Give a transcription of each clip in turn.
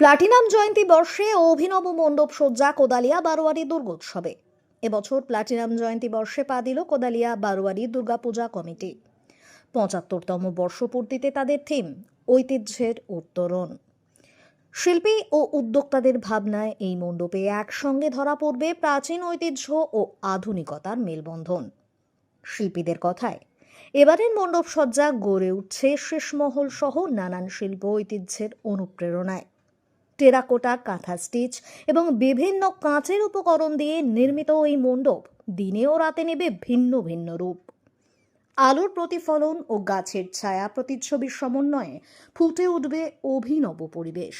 Platinum জয়ন্তী বর্ষে অভিনব মণ্ডপ সজ্জা কোদালিয়া বারোয়ারি দুর্গোৎসবে। এবছর প্লাটিনাম জয়ন্তী বর্ষে পা দিল কোদালিয়া বারোয়ারি দুর্গাপূজা কমিটি। পঁচাত্তরতম বর্ষপূর্তিতে তাদের থিম, ঐতিহ্যের উত্তরণ। শিল্পী ও উদ্যোক্তাদের ভাবনায় এই মণ্ডপে একসঙ্গে ধরা পড়বে প্রাচীন ঐতিহ্য ও আধুনিকতার মেলবন্ধন। শিল্পীদের কথায়, এবারের মণ্ডপ সজ্জা গড়ে উঠছে শেষমহল সহ নানান শিল্প ঐতিহ্যের অনুপ্রেরণায়। টেরাকোটা, কাঁথা স্টিচ এবং বিভিন্ন কাঁচের উপকরণ দিয়ে নির্মিত এই মণ্ডপ দিনে ও রাতে নেবে ভিন্ন ভিন্ন রূপ। আলোর প্রতিফলন ও গাছের ছায়া প্রতিচ্ছবির সমন্বয়ে ফুটে উঠবে অভিনব পরিবেশ।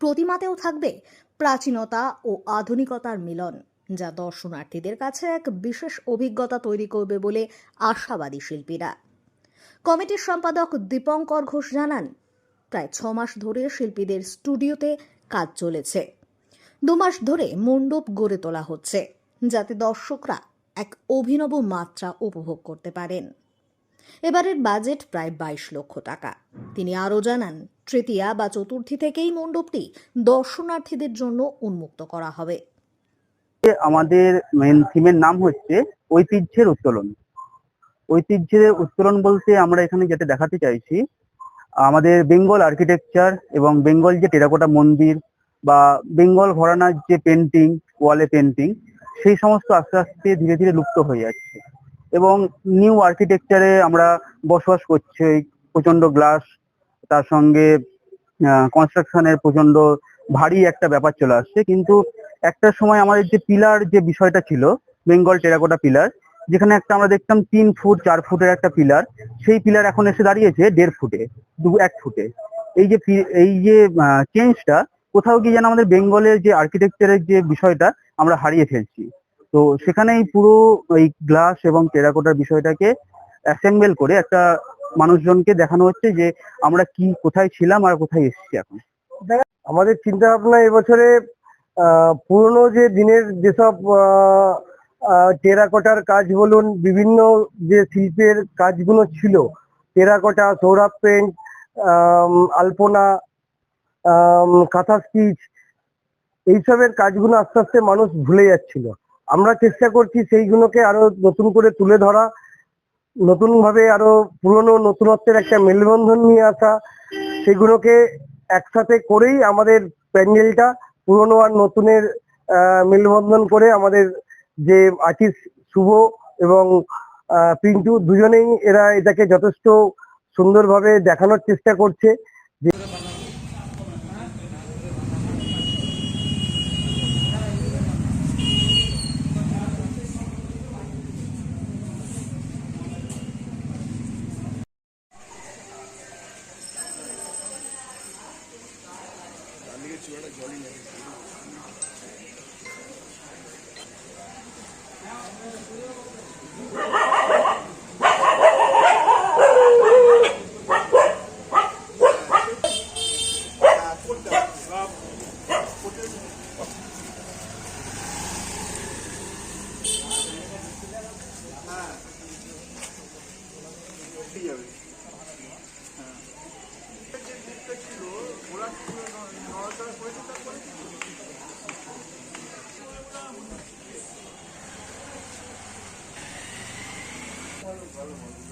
প্রতিমাতেও থাকবে প্রাচীনতা ও আধুনিকতার মিলন, যা দর্শনার্থীদের কাছে এক বিশেষ অভিজ্ঞতা তৈরি করবে বলে আশাবাদী শিল্পীরা। কমিটির সম্পাদক দীপঙ্কর ঘোষ জানান প্রায় ছ মাস ধরে শিল্পীদের স্টুডিওতে কাজ চলেছে। দু মাস ধরে মণ্ডপ গড়ে তোলা হচ্ছে, যাতে দর্শকরা এক অভিনব মাত্রা উপভোগ করতে পারেন। এবারের বাজেট প্রায় বাইশ লক্ষ টাকা। তিনি আরও জানান, তৃতীয়া বা চতুর্থী থেকেই মণ্ডপটি দর্শনার্থীদের জন্য উন্মুক্ত করা হবে। আমাদের মেন থিমের নাম হচ্ছে ঐতিহ্যের উত্তোলন। ঐতিহ্যের উত্তোলন বলতে আমরা এখানে যেটা দেখাতে চাইছি আমাদের বেঙ্গল আর্কিটেকচার এবং বেঙ্গল যে টেরাকোটা মন্দির বা বেঙ্গল ঘরানার যে পেন্টিং ওয়ালে পেন্টিং সেই সমস্ত আস্তে আস্তে ধীরে ধীরে লুপ্ত হয়ে যাচ্ছে। এবং নিউ আর্কিটেকচারে আমরা বসবাস করছি প্রচণ্ড গ্লাস তার সঙ্গে কনস্ট্রাকশনের প্রচণ্ড ভারী একটা ব্যাপার চলে আসছে। কিন্তু একটা সময় আমাদের যে পিলার যে বিষয়টা ছিল, বেঙ্গল টেরাকোটা পিলার যেখানে একটা আমরা দেখতাম তিন ফুট, চার ফুটের একটা পিলার। সেই পিলার এখন এসে দাঁড়িয়েছে দেড় ফুটে, দু, এক ফুটে। এই যে এই যে চেঞ্জটা কোথাও গিয়ে যেন আমাদের বেঙ্গলের যে আর্কিটেকচারের যে বিষয়টা আমরা হারিয়ে ফেলছি। তো সেখানে এই পুরো এই গ্লাস এবং টেরাকোটার বিষয়টাকে অ্যাসেম্বল করে একটা মানুষজনকে দেখানো হচ্ছে যে আমরা কি, কোথায় ছিলাম আর কোথায় এসেছি এখন। আমাদের চিন্তা ভাবনা এবছরে পুরনো যে দিনের যেসব টেরাকোটার কাজ বলুন, বিভিন্ন যে শিল্পের কাজগুলো ছিল, টেরাকোটা, সৌরভ পেন্ট আলপনা কাঁথা স্টিচ এইসবের কাজগুলো আস্তে আস্তে মানুষ ভুলে যাচ্ছিল। আমরা চেষ্টা করছি সেইগুলোকে আরও নতুন করে তুলে ধরা নতুন ভাবে আরও পুরনো নতুনত্বের একটা মেলবন্ধন নিয়ে আসা, সেগুলোকে একসাথে করেই আমাদের প্যান্ডেলটা পুরনো আর নতুনের মেলবন্ধন করে আমাদের যে আর্টিস্ট শুভ এবং পিন্টু দুজনেই এরা এটাকে যথেষ্ট সুন্দরভাবে দেখানোর চেষ্টা করছে। Solomon.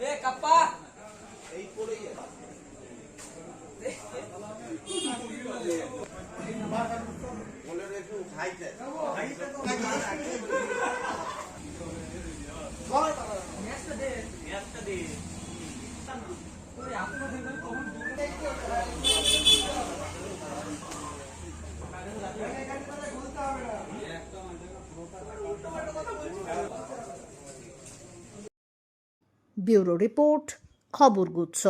এ কাপ্পা। এই করেই বলে রেখে খাইতে খাইতে তো খাইতে দে দে ব্যুরো রিপোর্ট খবর গুচ্ছ।